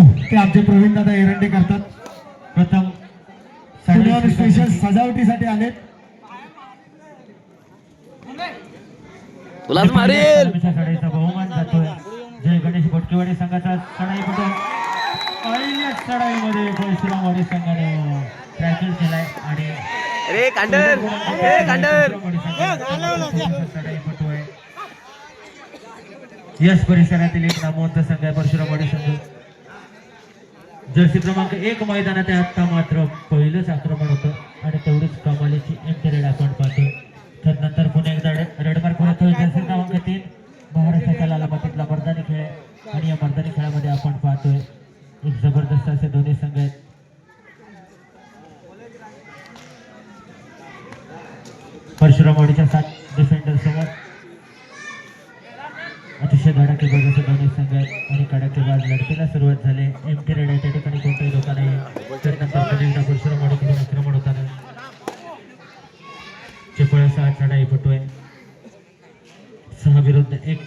असो ते आमचे प्रवीण दादा एरंडे करतात. प्रथम पुण्यावर स्पेशल सजावटीसाठी सडाईचा बहुमान जातोय. जय गणेश भटकेवाडी संघाचा सडाई पटून पहिल्याच सडाईमध्ये परशुरामवाडी संघाने ट्रॅकिंग केलाय आणि रे कांडर ए कांडर सडाई पटू आहे यश परिसरातील एक नामवंत संघ आहे परशुरामवाडी संघ. जर्सी क्रमांक एक मैदानात आहे. आत्ता मात्र पहिलंच आक्रमण होतं आणि तेवढीच कमालीची एंटरेड आपण पाहतो तर नंतर पुन्हा एकदा रे- रेडमार्क होतोय जर्सी क्रमांक तीन महाराष्ट्राच्या लालाबातीतला मर्दानी खेळ. आहे. आणि या मर्दानी खेळामध्ये आपण पाहतोय एक जबरदस्त असे दोन्ही संघ आहेत. परशुराम परशुरामवाडीच्या सात डिफेंडर समोर धडाकेबाज असे दोन्ही संघ आहेत आणि कडाकेबाज लढतीला सुरुवात झाली. एम टी रेड त्या ठिकाणी कोणताही धोका नाही. तर नंतर पुन्हा एकदा परशुरामवाडीकडून आक्रमण होताना. चिपळ सहा चढाई पटू आहे सहा विरुद्ध एक.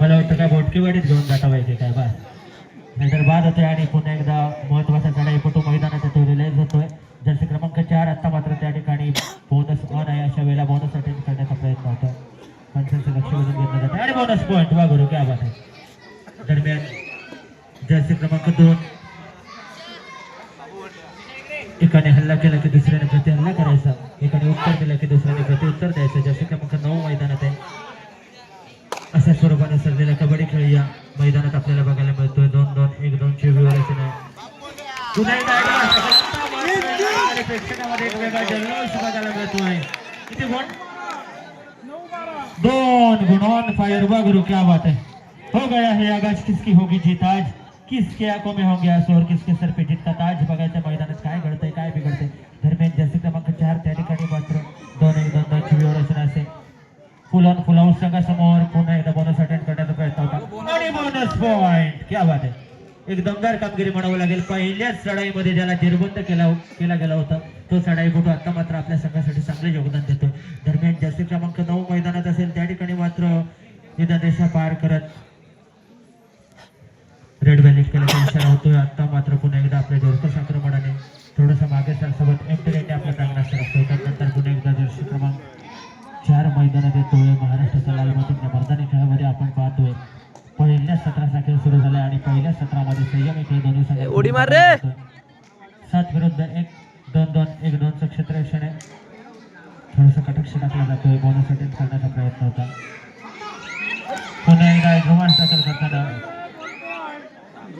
मला वाटतं काय बोटकीवाडीत घेऊन जाता पाहिजे काय बा नाहीतर बाद होते आणि पुन्हा एकदा महत्त्वाचा चढाई पटू मैदान जातं आणि बोनस वा गुरु क्या बात आहे दरम्यान जर्सी क्रमांक दोन एकाने हल्ला केला की दुसऱ्याने प्रति हल्ला करायचा एकाने उत्तर दिलं की दुसऱ्याने प्रति उत्तर द्यायचं जसे क्रमांक नऊ मैदानात आहे अशा स्वरूपाने सरलेला कबड्डी खेळ या मैदानात आपल्याला बघायला मिळतोय दोन दोन एक दोन ची विवरेशन आहे पुन्हा एकदा प्रेक्षकामध्ये एक वेगळा जल्लोष ऑन गुरु क्या बात है? हो गया है आगाज किसकी होगी जीत आज? किसके आंखों में होंगे आंसू और किसके सर पे जीत का ताज बघायच्या मैदानात काय घडतंय काय बिघडतंय दरम्यान जर्सी क्रमांक चार त्या ठिकाणी मात्र दोन एक दोन दोन ची विवरेशन असेल फुल ऑन फुल हाऊस संघासमोर पुन्हा एकदा बोनस अटेंड करण्याचा प्रयत्न होता आणि बोनस पॉइंट क्या बात आहे एक दमदार कामगिरी म्हणावी लागेल. पहिल्याच लढाईमध्ये ज्याला निर्बंध केला केला गेला होता तो चढाई फोटो आता मात्र आपल्या संघासाठी चांगले योगदान देतो दरम्यान जर्सी क्रमांक नऊ मैदानात असेल त्या ठिकाणी मात्र निदादेशा पार करत रेड बॅलिंग केल्याचा इशारा होतोय. आता मात्र पुन्हा एकदा आपल्या जोरकस आक्रमणाने थोडंसं मागे सरसोबत एमटीने आपल्या प्रांगणात सरकतोय त्यानंतर पुन्हा एकदा जर्सी क्रमांक चार मैदानात येतोय महाराष्ट्राच्या लालमतीच्या मर्दानी खेळामध्ये आपण पाहतोय पहिल्या सत्राचा खेळ सुरू झाला आणि पहिल्या सत्रामध्ये संयमी खेळ दोन्ही संघात उडी मार रे! सात विरुद्ध एक दोन दोन एक दोनचं क्षेत्ररक्षण आहे थोडंसं कटक्ष टाकला जातोय बोनस अटेंड करण्याचा प्रयत्न होता पुन्हा एकदा जुमान टाकल करताना जोडून द्यायला पाहिजे ते. गुण जातोय Tackling द्यायला पाहिजे ते.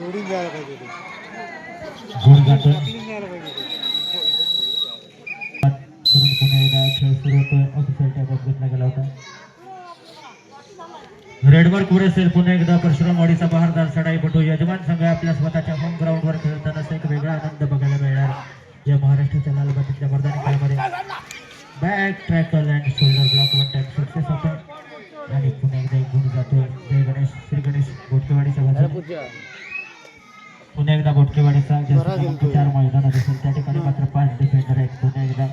करून पुन्हा एकदा खेळ सुरू होतोय ऑफिशियल टॅप घेतला गेला होता. रेडवर पुढे असेल पुन्हा एकदा परशुरामवाडीचा बहारदार चढाई पटू यजमान संघ आपल्या स्वतःच्या होम ग्राउंडवर खेळताना एक वेगळा आनंद बघायला मिळणार. या महाराष्ट्राच्या लालबातीतल्या मर्दानी खेळामध्ये. Back tackle and shoulder block one time success होतं आणि पुन्हा एकदा एक गुण जातोय जय गणेश श्री गणेश गोटकेवाडीच्या पुन्हा एकदा बोटकेवाडीचा चार मैदानात असेल. त्या ठिकाणी मात्र पाच डिफेंडर आहेत. पुन्हा एकदा.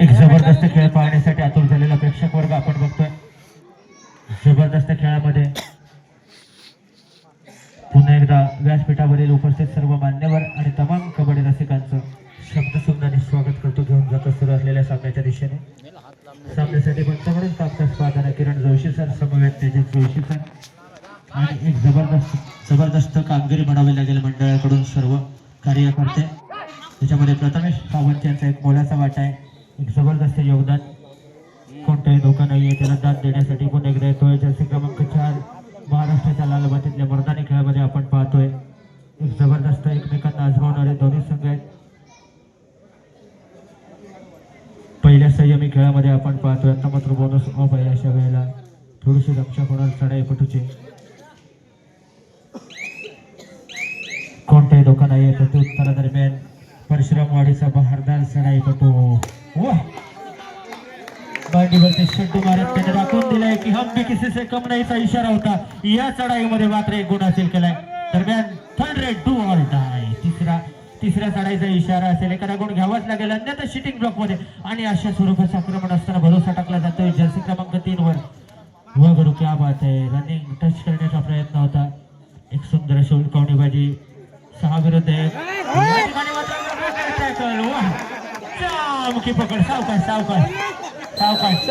एक जबरदस्त खेळ पाहण्यासाठी आतुर झालेला प्रेक्षक वर्ग आपण बघतोय. जबरदस्त खेळामध्ये. पुन्हा एकदा व्यासपीठावरील उपस्थित सर्व मान्यवर आणि तमाम कबड्डी रसिकांचं शब्दसुंदराने स्वागत करतो. घेऊन जातो सुरू असलेल्या सामन्याच्या दिशेने. सामन्यासाठी पंचावन्न पाहताना किरण जोशी सर समवेत तेजस जोशी सर आणि एक जबरदस्त जबरदस्त कामगिरी म्हणावी लागेल मंडळाकडून सर्व कार्यकर्ते त्याच्यामध्ये प्रथमेश सावंत यांचा एक मोलाचा वाटा आहे एक जबरदस्त योगदान कोणताही धोका नाही आहे त्याला दाद देण्यासाठी पुन्हा एकदा येतोय जर्सी क्रमांक चार महाराष्ट्राच्या लालबातीतल्या मर्दानी खेळामध्ये आपण पाहतोय एक जबरदस्त एकमेकांना आजमावणारे दोन्ही संघ आहेत पहिल्या संयमी खेळामध्ये आपण पाहतोय. आता मात्र बोनस ऑफ आहे अशा वेळेला थोडीशी रक्षा होणार चढाई पटूची? कोणताही धोका नाही आहे तर उत्तरादरम्यान परशुरामवाडीचा बहारदार चढाईपटू वाह मांडीवरती शड्डू मारत त्याने दाखवून दिलाय की हम भी किसी से कम नाहीचा इशारा होता. या चढाईमध्ये मात्र एक गुण हासिल केलाय. दरम्यान third raid do or die तिसरा तिसऱ्या चढाईचा इशारा असेल एखादा गुण घ्यावाच लागेल अन्यथा शिटिंग ब्लॉकमध्ये. आणि अशा स्वरूपाचं आक्रमण असताना भरोसा टाकला जातोय जर्सी क्रमांक तीन वर. व गुरु क्या बात आहे. रनिंग टच करण्याचा प्रयत्न होता. एक सुंदर अशी उलकावणी बाजी सहा विरुद्ध पकड. सावकाश सावकाश. सावकाश.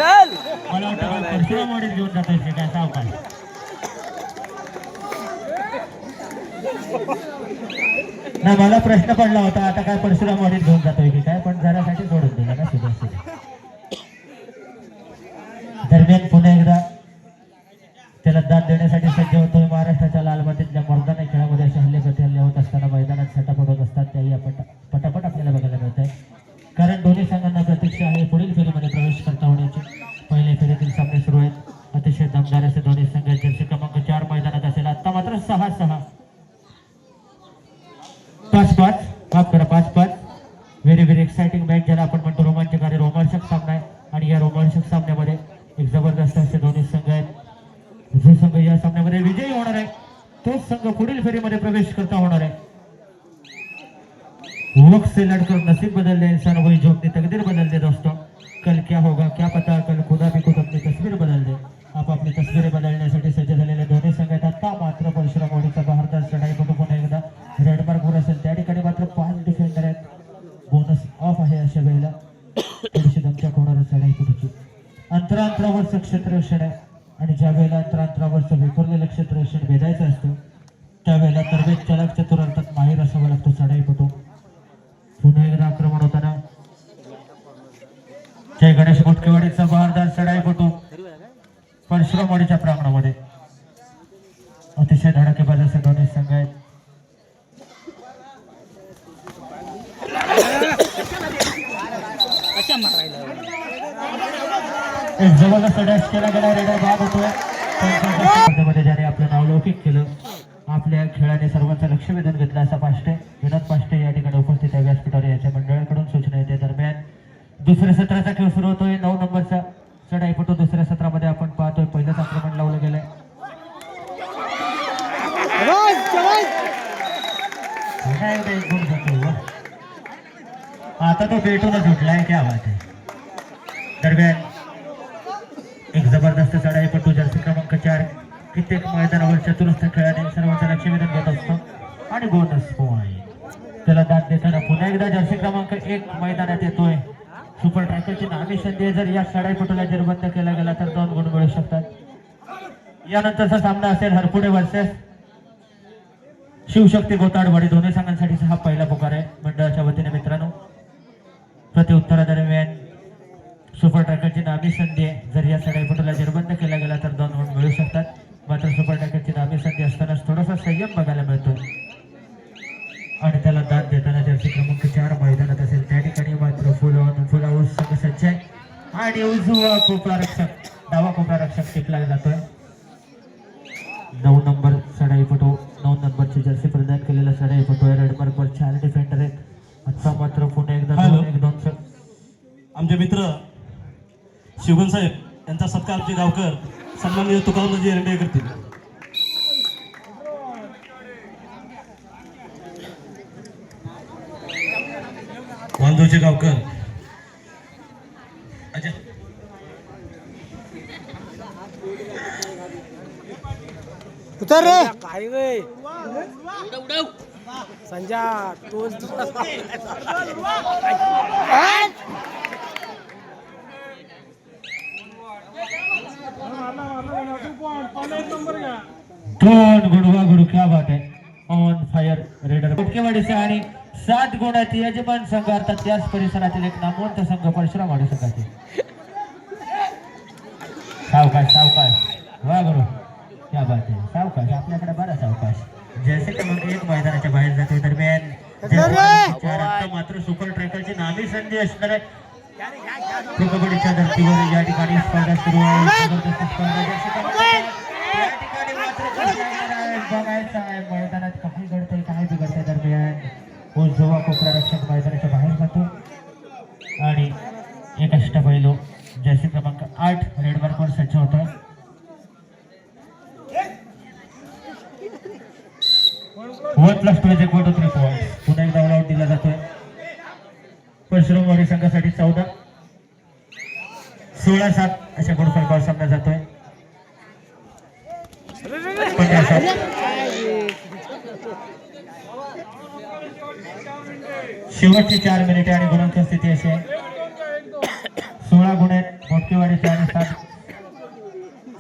मला वाटतं परशुराम वाडीत घेऊन जातोय काय? सावकाश. नाही मला प्रश्न पडला होता आता काय परशुराम वाडीत घेऊन जातोय की काय? पण जरासाठी सोडून दिला ना सुभाष दरम्यान पुन्हा एकदा त्याला दाद देण्यासाठी सज्ज होतोय महाराष्ट्राच्या लाल मर्दाने मर्दाना खेळामध्ये असे हल्ले प्रति हल्ले होत असताना मैदानात सटापट होत असतात त्याही आपण पटापट आपल्याला बघायला मिळत आहे कारण दोन्ही संघांना प्रतीक्षा आहे. पुढील फेरीमध्ये प्रवेश करता होण्याची पहिल्या फेरीतील सामने सुरू आहेत अतिशय दमदार असे दोन्ही संघ आहेत. जर्सी क्रमांक चार मैदानात असेल आता मात्र सहा सहा पाच पाच माफ करा पाच पाच व्हेरी व्हेरी एक्साइटिंग मॅच ज्याला आपण म्हणतो रोमांचकारी रोमांचक सामना आहे आणि या रोमांचक सामन्यामध्ये एक जबरदस्त असे दोन्ही संघ आहेत जो संघ या सामन्यामध्ये विजयी होणार आहे तोच संघ पुढील फेरीमध्ये प्रवेश करता होणार आहे. वक्त से लड़कर नसीब बदल दे इंसान वही जो अपनी तकदीर बदल दे दोस्तों। कल क्या होगा क्या पता कल खुदा भी खुद अपनी तस्वीर बदल दे। आप आपली तस्वीर बदलण्यासाठी सज्ज झालेले दोन्ही संघात आता मात्र परशुराम मोडीचा बहारदार चढाई पटू पुन्हा एकदा. रेड मार्क वर असेल त्या ठिकाणी मात्र पाच डिफेंडर आहेत. बोनस ऑफ आहे अशा वेळेला. थोडीशी दमच्या होणार चढाई पटूची अंतरांतरावरचं क्षेत्ररक्षण आहे. आणि ज्या वेळेला अंतरांतरावरचं विखुरलेलं क्षेत्ररक्षण भेदायचं असतं त्याला तरबेज चालक चतुरार्थात माहीर असावा लागतो चढाईपटू पटू पुन्हा एकदा आक्रमण होताना जय गणेश मुटकेवाडीचा बहारदार चढाईपटू परशुरामवाडीच्या प्रांगणामध्ये अतिशय धडाकेबाज असे दोन्ही संघ आहेत कशा मारायला एक जबरदस्त डॅश केला गेला रेडर बाद होतोय स्पर्धेमध्ये ज्याने आपलं नाव लौकिक केलं आपल्या खेळाने सर्वांचं लक्ष वेधून घेतलं असा पाष्टे विनोद पाष्टे या ठिकाणी उपस्थित आहे व्यासपीठावर याच्या मंडळाकडून सूचना येते. दरम्यान दुसऱ्या सत्राचा खेळ सुरू होतोय. नऊ नंबरचा चढाईपटू दुसऱ्या सत्रामध्ये आपण पाहतोय. पहिलंच आक्रमण लावलं गेलंय. आता तो पेटूनच उठलाय क्या बात आहे. दरम्यान एक जबरदस्त चढाईपटू कित्येक मैदानावर चतुरस्थ खेळाने सर्वांचं लक्ष वेधन घेत असतो आणि बोनस पॉईंट त्याला दाद देताना पुन्हा एकदा जर्सी क्रमांक एक मैदानात येतोय. सुपर ट्रॅकरची नामी संधी आहे. जर या चढाईपटूला निर्बंध केला गेला तर दोन गुण मिळू शकतात. यानंतरचा सामना असेल हरपुडे वर्सेस शिवशक्ती गोताडवाडी. दोन्ही संघांसाठीचा हा पहिला पुकार आहे मंडळाच्या वतीने मित्रांनो. प्रत्युत्तरादरम्यान सुपर ट्रॅकरची नामी संधी आहे. जर या चढाईपटूला निर्बंध केला गेला तर दोन गुण मिळू शकतात. मात्र सुपर ट्रॅकरची नामी संधी असतानाच थोडासा संयम बघायला मिळतो. आणि त्याला दाद देताना जर्सी क्रमांक चार मैदानात असेल. त्या ठिकाणी मात्र फुल फुला संघ सज्ज आहे. आणि उजवा कोपरा रक्षक डावा कोपरा रक्षक टिकला जातोय. नऊ नंबर चढाईपटू नऊ नंबरची जर्सी प्रदान केलेला चढाईपटू आहे. रेड मार्कवर चार डिफेंडर आहेत. आता मात्र पुन्हा एकदा एक दोन आमचे मित्र शिवगण साहेब यांचा सत्कार आमचे गावकर सन्माननीय तुकारामजी एरंडे करतील. वांजोचे गावकर. उतर रे. काय रे? संजा तोच गुडवा गुरु क्या बात आहे ऑन फायर रेडर मुटकेवाडीचे आणि सात गुणाचे यजमान संघ अर्थात त्याच परिसरातील एक नामवंत संघ परशुरामवाडी संघाचे सावकाश सावकाश. वा गुरु. क्या बात आहे. सावकाश आपल्याकडे बरा सावकाश. जैसे क्रमांक एक मैदानाच्या बाहेर जाते दरम्यान. मात्र सुपर ट्रॅकरची नामी संधी असणार आहे. कबड्डीच्या धर्तीवर या ठिकाणी स्पर्धा सुरू आहे. जबरदस्त स्पर्धा. आणि एक अष्टपैलू जर्सी क्रमांक आठ रेड मार्कवर सज्ज होता वन प्लस टू एक वन थ्री पॉईंट पुन्हा एकदा ऑल आउट दिला जातोय. परशुराम वाडी संघासाठी चौदा सोळा सात शेवटची चार मिनिटे आणि गुणांची स्थिती अशी आहे. सोळा गुण आहेत बोटकेवाडीचे आणि सात.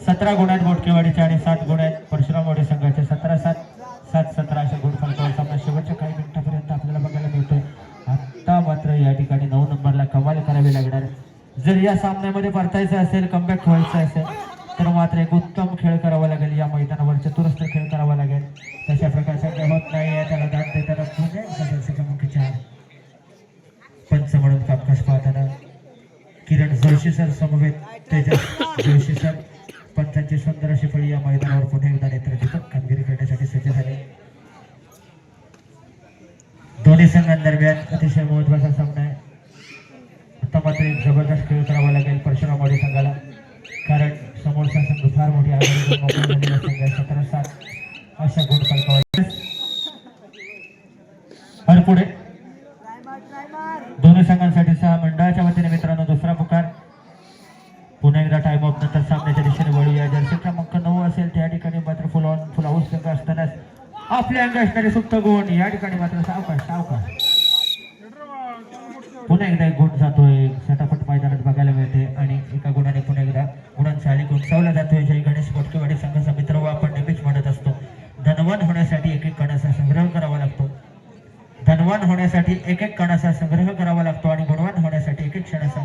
सतरा गुण आहेत बोटकेवाडीचे आणि सात गुण आहेत परशुरामवाडी संघाचे सतरा सात. सात सतरा अशा गुण फलकावर सामना शेवटच्या काही मिनिटापर्यंत आपल्याला बघायला मिळतोय. आता मात्र या ठिकाणी नऊ नंबरला कमाल करावी लागणार जर या सामन्यामध्ये परतायचं असेल कमबॅक व्हायचं असेल तर मात्र एक उत्तम खेळ करावा लागेल. या मैदानावर चतुरस्थ खेळ करावा लागेल. तशा प्रकारचा खेळ होत नाही आहे त्याला दाद देताना पुणे सदस्य क्रमांक चार पंच म्हणून कामकाज पाहताना किरण जोशी सर समवेत तेजस जोशी सर पंचांची सुंदर अशी फळी या मैदानावर पुन्हा एकदा नेत्रदीपक कामगिरी करण्यासाठी सज्ज झाले. दोन्ही संघांदरम्यान अतिशय महत्त्वाचा सामना आहे. आता मात्र एक जबरदस्त खेळ करावा लागेल परशुराम परशुरामवाडी संघाला. कारण समोरचा संघ फार मोठी आघाडी सतरा सात अशा गुण फलकावर आणि पुढे दोन्ही संघांसाठी सहा मंडळाच्या वतीने मित्रांनो दुसरा पुकार पुन्हा एकदा टाइम ऑफ नंतर सामन्याच्या दिशेने वळूया जर्सी क्रमांक नऊ असेल त्या ठिकाणी मात्र फुल ऑन फुल हाऊस संघ असतानाच आपल्या असणारे सुप्त गुण. या ठिकाणी मात्र सावकाश सावकाश पुन्हा एकदा एक गुण जातोय. सटापट मैदानात बघायला मिळते आणि एका गुणाने पुन्हा एकदा गुणांचा आलेख उंचावला जातोय. जय गणेश कोटकेवाडी संघाचा मित्र व आपण नेहमीच म्हणत असतो धनवान होण्यासाठी एक एक कणाचा संग्रह करावा लागतो. धनवान होण्यासाठी एक एक कणाचा संग्रह करावा लागतो आणि गुणवान होण्यासाठी एक एक क्षणाचा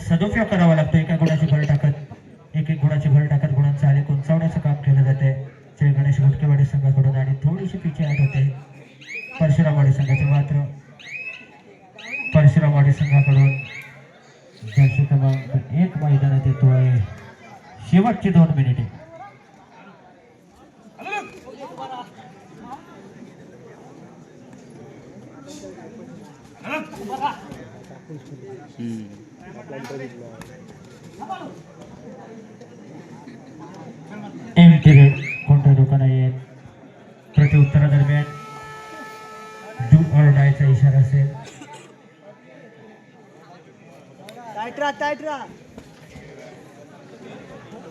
सदुपयोग करावा लागतो. एका गुणाची भर टाकत एक एक गुणाची भर टाकत गुणांचा आलेख उंचावण्याचं काम केलं जाते जय गणेश मोटकेवाडी संघाकडून आणि थोडीशी पिछे आठ होते परशुरामवाडी संघाचे मात्र परशुरामवाडी संघाकडून जर्सी क्रमांक एक मैदानात येतो आहे शेवटची दोन मिनिटे. एम टिरे कोणत्या दुकान आहेत? प्रत्युत्तरादरम्यान डू ऑर डायचा इशारा असेल. राहा राहा।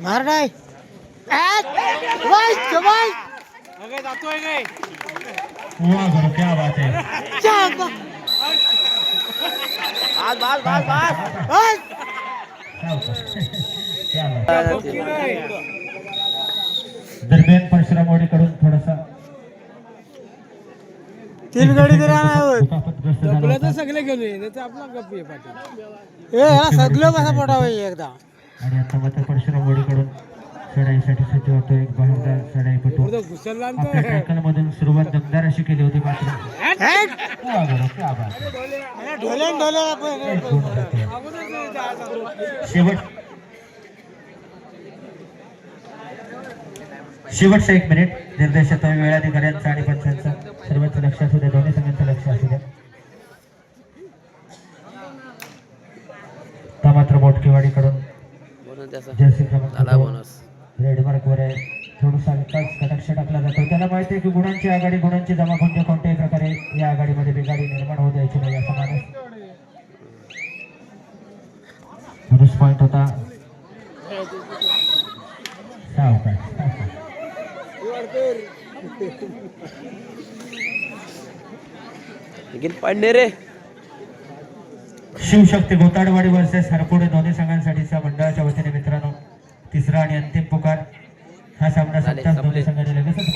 मार नाही अगे जातोय गे. वाह गुरु क्या बात है. दरम्यान परशुरामवाडीकडून थोडासा तीन गाडी तरी आणावं आपलं तर सगळे गेले नाही तर आपला गप्पी आहे पाटील ए ह्याला सगळं कसा पडावं एकदा. आणि आता मात्र परशुरामवाडीकडून चढाईसाठी सज्ज होतो एक बहारदार चढाईपटू मधून सुरुवात दमदार अशी केली होती मात्र. है. शेवट शेवटचा एक मिनिट निर्देशात वेळाधिकाऱ्यांचा आणि पंचांचा सर्वांचं लक्ष असू द्या. दोन्ही संघांचं लक्ष असू द्या. मात्र त्याचा जर्सी क्रमांक झाला दोन. बोनस. रेड मार्क वर आहे. थोडासा विकास कटाक्ष टाकला जातो. त्याला माहिती आहे की गुणांची आघाडी गुणांची जमा कोणत्या कोणत्याही प्रकारे या आघाडीमध्ये बिघाडी निर्माण होऊ द्यायची नाही असा माणूस. पुरुष पॉइंट होता. निखिल पांडे रे शिवशक्ती गोताडवाडी वर्सेस हरपुडे दोन्ही संघांसाठीच्या मंडळाच्या वतीने मित्रांनो तिसरा आणि अंतिम पुकार हा सामना झाले, सत्ताच दोन्ही संपले.